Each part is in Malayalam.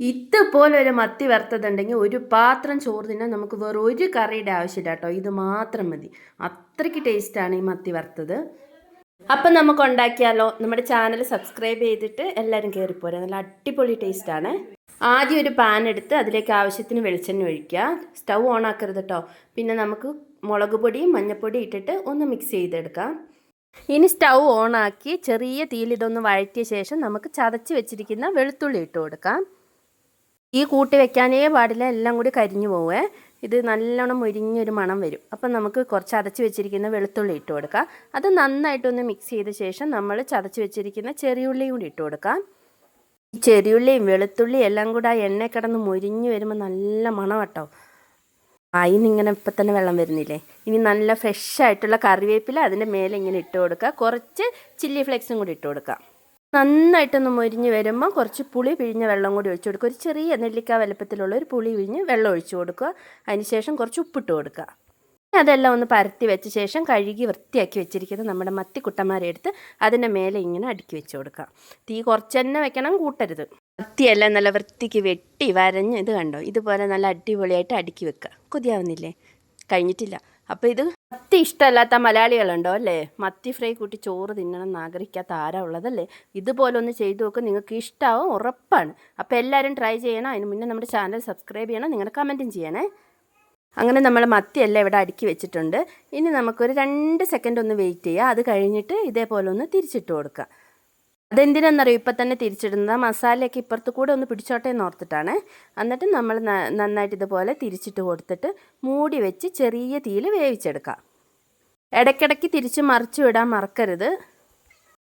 ഇതുപോലെ ഒരു മത്തി വറുത്തതുണ്ടെങ്കിൽ ഒരു പാത്രം ചോറ് തിന്നാൻ നമുക്ക് വേറെ ഒരു കറിയുടെ ആവശ്യമില്ല കേട്ടോ. ഇത് മാത്രം മതി. അത്രയ്ക്ക് ടേസ്റ്റാണ് ഈ മത്തി വറുത്തത്. അപ്പം നമുക്ക് ഉണ്ടാക്കിയാലോ? നമ്മുടെ ചാനൽ സബ്സ്ക്രൈബ് ചെയ്തിട്ട് എല്ലാവരും കയറിപ്പോരാ. നല്ല അടിപൊളി ടേസ്റ്റാണ്. ആദ്യം ഒരു പാൻ എടുത്ത് അതിലേക്ക് ആവശ്യത്തിന് വെളിച്ചെണ്ണ ഒഴിക്കുക. സ്റ്റൗ ഓൺ ആക്കരുത് കേട്ടോ. പിന്നെ നമുക്ക് മുളക് പൊടിയും മഞ്ഞൾപ്പൊടി ഇട്ടിട്ട് ഒന്ന് മിക്സ് ചെയ്തെടുക്കാം. ഇനി സ്റ്റൗ ഓണാക്കി ചെറിയ തീയിൽ ഇതൊന്ന് വഴറ്റിയ ശേഷം നമുക്ക് ചതച്ച് വെച്ചിരിക്കുന്ന വെളുത്തുള്ളി ഇട്ട് കൊടുക്കാം. ഈ കൂട്ടി വെക്കാനേ പാടില്ല എല്ലാം കൂടി കരിഞ്ഞു പോവേ. ഇത് നല്ലോണം മുരിഞ്ഞൊരു മണം വരും. അപ്പം നമുക്ക് കുറച്ച് അതച്ച് വെച്ചിരിക്കുന്ന വെളുത്തുള്ളി ഇട്ട് കൊടുക്കാം. അത് നന്നായിട്ടൊന്ന് മിക്സ് ചെയ്ത ശേഷം നമ്മൾ ചതച്ച് വെച്ചിരിക്കുന്ന ചെറിയുള്ളിയും കൂടി ഇട്ട് കൊടുക്കാം. ചെറിയുള്ളിയും വെളുത്തുള്ളിയും എല്ലാം കൂടെ ആ എണ്ണ കിടന്ന് മുരിഞ്ഞ് വരുമ്പോൾ നല്ല മണം കേട്ടോ. അതിന് ഇങ്ങനെ ഇപ്പം തന്നെ വെള്ളം വരുന്നില്ലേ? ഇനി നല്ല ഫ്രഷ് ആയിട്ടുള്ള കറിവേപ്പില അതിന്റെ മേലെ ഇങ്ങനെ ഇട്ട് കൊടുക്കുക കുറച്ച് ചില്ലി ഫ്ലെക്സും കൂടി ഇട്ട് കൊടുക്കാം. നന്നായിട്ടൊന്ന് മൊരിഞ്ഞ് വരുമ്പോൾ കുറച്ച് പുളി പിഴിഞ്ഞ വെള്ളം കൂടി ഒഴിച്ചു കൊടുക്കുക. ഒരു ചെറിയ നെല്ലിക്ക വലുപ്പത്തിലുള്ള ഒരു പുളി പിഴിഞ്ഞ് വെള്ളം ഒഴിച്ചു കൊടുക്കുക. അതിനുശേഷം കുറച്ച് ഉപ്പിട്ട് കൊടുക്കുക. അതെല്ലാം ഒന്ന് പരത്തി വെച്ച ശേഷം കഴുകി വൃത്തിയാക്കി വെച്ചിരിക്കുന്ന നമ്മുടെ മത്തി എടുത്ത് അതിന്റെ മേലെ ഇങ്ങനെ അടുക്കി വെച്ച് കൊടുക്കുക. തീ കുറച്ച് തന്നെ വെക്കണം കൂട്ടരുത്. മത്തിയെല്ലാം നല്ല വൃത്തിക്ക് വെട്ടി വരഞ്ഞ് ഇത് കണ്ടോ? ഇതുപോലെ നല്ല അടിപൊളിയായിട്ട് അടുക്കി വെക്കുക. കൊതിയാവുന്നില്ലേ? കഴിഞ്ഞിട്ടില്ല. അപ്പോൾ ഇത് മത്തി ഇഷ്ടമല്ലാത്ത മലയാളികളുണ്ടോ അല്ലേ? മത്തി ഫ്രൈ കൂട്ടി ചോറ് തിന്നണം എന്ന് ആഗ്രഹിക്കാത്ത ആരാ ഉള്ളതല്ലേ ഇതുപോലെ ഒന്ന് ചെയ്തു നോക്ക് നിങ്ങൾക്ക് ഇഷ്ടമാവും ഉറപ്പാണ്. അപ്പോൾ എല്ലാവരും ട്രൈ ചെയ്യണം. അതിന് മുന്നേ നമ്മുടെ ചാനൽ സബ്സ്ക്രൈബ് ചെയ്യണം. നിങ്ങൾ കമന്റും ചെയ്യണേ. അങ്ങനെ നമ്മൾ മത്തിയെല്ലാം ഇവിടെ അടുക്കി വെച്ചിട്ടുണ്ട്. ഇനി നമുക്കൊരു രണ്ട് സെക്കൻഡ് ഒന്ന് വെയിറ്റ് ചെയ്യുക. അത് കഴിഞ്ഞിട്ട് ഇതേപോലെ ഒന്ന് തിരിച്ചിട്ട് കൊടുക്കുക. അതെന്തിനാണെന്നറിയോ ഇപ്പം തന്നെ തിരിച്ചിടുന്നത് മസാലയൊക്കെ ഇപ്പുറത്ത് കൂടെ ഒന്ന് പിടിച്ചോട്ടെ എന്ന് ഓർത്തിട്ടാണ്. എന്നിട്ട് നമ്മൾ നന്നായിട്ട് ഇതുപോലെ തിരിച്ചിട്ട് കൊടുത്തിട്ട് മൂടി വെച്ച് ചെറിയ തീയിൽ വേവിച്ചെടുക്കാം. ഇടയ്ക്കിടയ്ക്ക് തിരിച്ച് മറിച്ച് വിടാൻ മറക്കരുത്.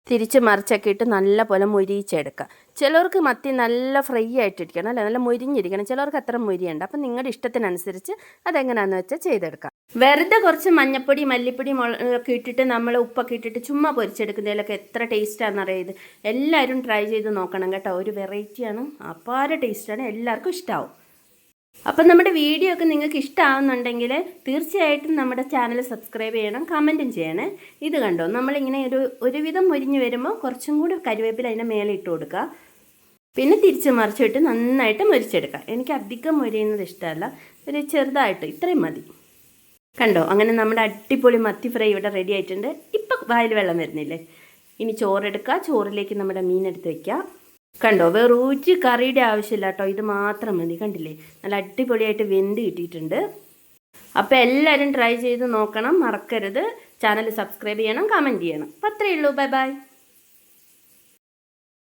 തിരിച്ച് മറിച്ചൊക്കെ ഇട്ട് നല്ല പോലെ മുരിയിച്ചെടുക്കുക ചിലർക്ക് മത്തി നല്ല ഫ്രൈ ആയിട്ടിരിക്കണം അല്ലേ? നല്ല മുരിഞ്ഞിരിക്കണം. ചിലർക്ക് അത്ര മുരിയുണ്ട്. അപ്പം നിങ്ങളുടെ ഇഷ്ടത്തിനനുസരിച്ച് അതെങ്ങനെയാണെന്ന് വെച്ചാൽ ചെയ്തെടുക്കാം. വെറുതെ കുറച്ച് മഞ്ഞപ്പൊടി മല്ലിപ്പൊടി ഒക്കെ ഇട്ടിട്ട് നമ്മൾ ഉപ്പൊക്കെ ഇട്ടിട്ട് ചുമ്മാ പൊരിച്ചെടുക്കുന്നതിലൊക്കെ എത്ര ടേസ്റ്റാണെന്ന് അറിയത് എല്ലാവരും ട്രൈ ചെയ്ത് നോക്കണം കേട്ടോ. ഒരു വെറൈറ്റിയാണ് അപാര ടേസ്റ്റാണ് എല്ലാവർക്കും ഇഷ്ടമാവും അപ്പം നമ്മുടെ വീഡിയോ ഒക്കെ നിങ്ങൾക്ക് ഇഷ്ടമാവുന്നുണ്ടെങ്കിൽ തീർച്ചയായിട്ടും നമ്മുടെ ചാനൽ സബ്സ്ക്രൈബ് ചെയ്യണം കമന്റും ചെയ്യണേ. ഇത് കണ്ടോ? നമ്മളിങ്ങനെ ഒരു ഒരുവിധം മുരിഞ്ഞ് വരുമ്പോൾ കുറച്ചും കൂടി കരിവേപ്പില അതിന്റെ മേലെ ഇട്ട് കൊടുക്കുക. പിന്നെ തിരിച്ച് മറിച്ചിട്ട് നന്നായിട്ട് മുരിച്ചെടുക്കുക. എനിക്ക് അധികം മുരിയുന്നത് ഇഷ്ടമല്ല. ഒരു ചെറുതായിട്ട് ഇത്രയും മതി. കണ്ടോ? അങ്ങനെ നമ്മുടെ അടിപൊളി മത്തി ഫ്രൈ ഇവിടെ റെഡി ആയിട്ടുണ്ട്. ഇപ്പം വായിൽ വെള്ളം വരുന്നില്ലേ? ഇനി ചോറെടുക്കുക ചോറിലേക്ക് നമ്മുടെ മീൻ എടുത്ത് വയ്ക്കുക കണ്ടോ? വേറെ ഒരു കറിയുടെ ആവശ്യമില്ല കേട്ടോ ഇത് മാത്രം മതി. കണ്ടില്ലേ? നല്ല അടിപൊളിയായിട്ട് വെന്ത് കിട്ടിയിട്ടുണ്ട്. അപ്പോൾ എല്ലാവരും ട്രൈ ചെയ്ത് നോക്കണം. മറക്കരുത്. ചാനൽ സബ്സ്ക്രൈബ് ചെയ്യണം കമന്റ് ചെയ്യണം. അപ്പോൾ അത്രയേ ഉള്ളൂ. Bye bye